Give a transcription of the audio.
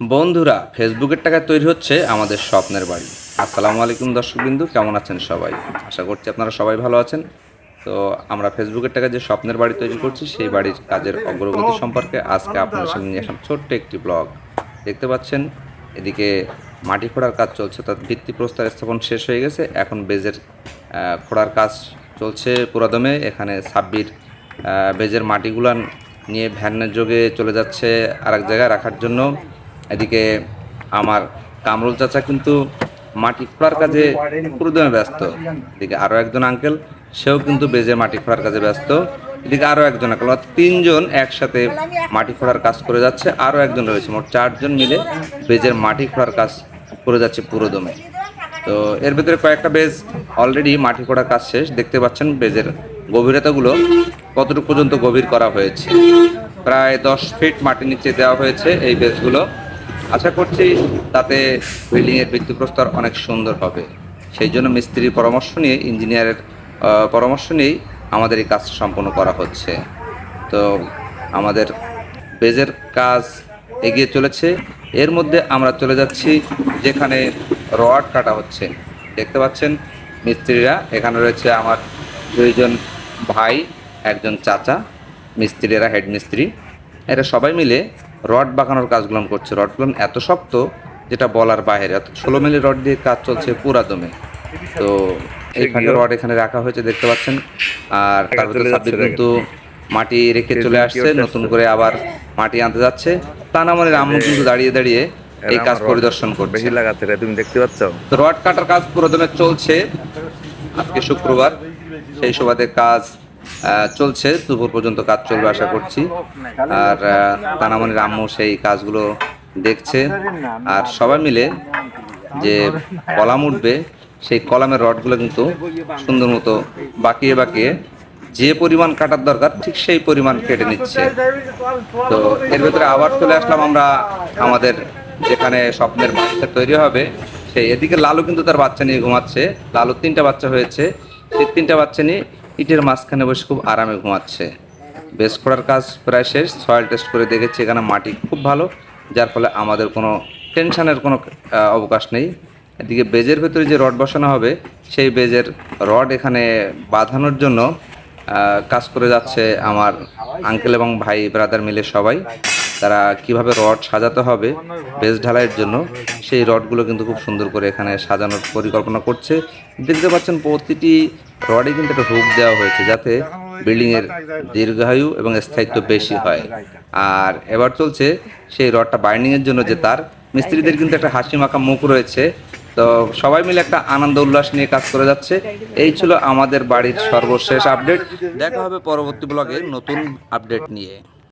বন্ধুরা ফেসবুকের টাকায় তৈরি হচ্ছে আমাদের স্বপ্নের বাড়ি। আসসালামু আলাইকুম দর্শকবিন্দু কেমন আছেন সবাই? আশা করছি আপনারা সবাই ভালো আছেন। তো আমরা ফেসবুকের টাকায় যে স্বপ্নের বাড়ি তৈরি করছি সেই বাড়ির কাজের অগ্রগতি সম্পর্কে আজকে আপনাদের সামনে নিয়ে আসলাম ছোট্ট একটি ব্লগ। দেখতে পাচ্ছেন এদিকে মাটি খোঁড়ার কাজ চলছে তার ভিত্তি প্রস্তর স্থাপন শেষ হয়ে গেছে। এখন বেজের খোঁড়ার কাজ চলছে পুরাদমে। এখানে ছাব্বির আহ, বেজের মাটিগুলান নিয়ে ভ্যানের যোগে চলে যাচ্ছে আরেক জায়গায় রাখার জন্য। এদিকে আমার কামরুল চাচা কিন্তু মাটি খোঁড়ার কাজে পুরোদমে ব্যস্ত। এদিকে আরও একজন আঙ্কেল সেও কিন্তু বেজে মাটি খোঁড়ার কাজে ব্যস্ত। এদিকে আরও একজন আঙ্কেল তিনজন একসাথে মাটি খোঁড়ার কাজ করে যাচ্ছে। আরও একজন রয়েছে, মোট চারজন মিলে বেজের মাটি খোঁড়ার কাজ করে যাচ্ছে পুরোদমে। তো এর ভিতরে কয়েকটা বেজ অলরেডি মাটি খোঁড়ার কাজ শেষ। দেখতে পাচ্ছেন বেজের গভীরতাগুলো কতটুকু পর্যন্ত গভীর করা হয়েছে। প্রায় দশ ফিট মাটি নিচে দেওয়া হয়েছে এই বেজগুলো। আশা করছি তাতে বিল্ডিংয়ের ভিত্তিপ্রস্তর অনেক সুন্দর হবে। সেই জন্য মিস্ত্রির পরামর্শ নিয়ে, ইঞ্জিনিয়ারের পরামর্শ নিয়েই আমাদের এই কাজ সম্পন্ন করা হচ্ছে। তো আমাদের বেজের কাজ এগিয়ে চলেছে। এর মধ্যে আমরা চলে যাচ্ছি যেখানে রড কাটা হচ্ছে। দেখতে পাচ্ছেন মিস্ত্রিরা, এখানে রয়েছে আমার দুইজন ভাই, একজন চাচা, মিস্ত্রিরা, হেড মিস্ত্রি। এরা সবাই মিলে রড বাঁকানোর কাজগুলো করছে। রডগুলো এত শক্ত যেটা বলার বাইরে। অর্থাৎ ষোলো মিলি রড দিয়ে কাজ চলছে পুরা দমে তো এখানে রড এখানে রাখা হয়েছে দেখতে পাচ্ছেন। আর তার ভিতরে সাব্বির কিন্তু মাটি রেখে চলে আসছে নতুন করে আবার মাটি আনতে যাচ্ছে। তানামনের আম্মু কিন্তু দাঁড়িয়ে দাঁড়িয়ে এই কাজ পরিদর্শন করবে লাগাতে তুমি দেখতে পাচ্ছ? তো রড কাটার কাজ পুরোদমে চলছে। আজকে শুক্রবার সেই সুবাদে কাজ চলছে দুপুর পর্যন্ত কাজ চলবে আশা করছি। আর আহ, তানামনির আম্মু সেই কাজগুলো দেখছে। আর সবাই মিলে যে কলাম উঠবে সেই কলামের রডগুলো কিন্তু সুন্দর মতো বাকিয়ে বাকিয়ে যে পরিমাণ কাটার দরকার ঠিক সেই পরিমাণ কেটে নিচ্ছে। তো এর ভেতরে আবার চলে আসলাম আমরা আমাদের যেখানে স্বপ্নের বাচ্চা তৈরি হবে সেই এদিকে লালু কিন্তু তার বাচ্চা নিয়ে ঘুমাচ্ছে। লালু তিনটা বাচ্চা হয়েছে। সেই তিনটা বাচ্চা নিয়ে ইটের মাঝখানে বসে খুব আরামে ঘুমাচ্ছে। বেস করার কাজ প্রায় শেষ। সয়েল টেস্ট করে দেখেছি এখানে মাটি খুব ভালো, যার ফলে আমাদের কোনো টেনশনের কোনো অবকাশ নেই। এদিকে বেজের ভেতরে যে রড বসানো হবে, সেই বেজের রড এখানে বাঁধানোর জন্য কাজ করে যাচ্ছে আমার আঙ্কেল এবং ভাই ব্রাদার মিলে সবাই। তারা কীভাবে রড সাজাতে হবে বেজ ঢালাইয়ের জন্য, সেই রডগুলো কিন্তু খুব সুন্দর করে এখানে সাজানোর পরিকল্পনা করছে। দেখতে পাচ্ছেন প্রতিটি রডে কিন্তু একটা হুক দেওয়া হয়েছে যাতে বিল্ডিংয়ের দীর্ঘায়ু এবং স্থায়িত্ব বেশি হয়। আর এবার চলছে সেই রডটা বাইন্ডিংয়ের জন্য যে তার। মিস্ত্রিদের কিন্তু একটা হাসি মাখা মুখ রয়েছে। তো সবাই মিলে একটা আনন্দ উল্লাস নিয়ে কাজ করে যাচ্ছে। এই ছিল আমাদের বাড়ির সর্বশেষ আপডেট দেখা হবে পরবর্তী ব্লগে নতুন আপডেট নিয়ে।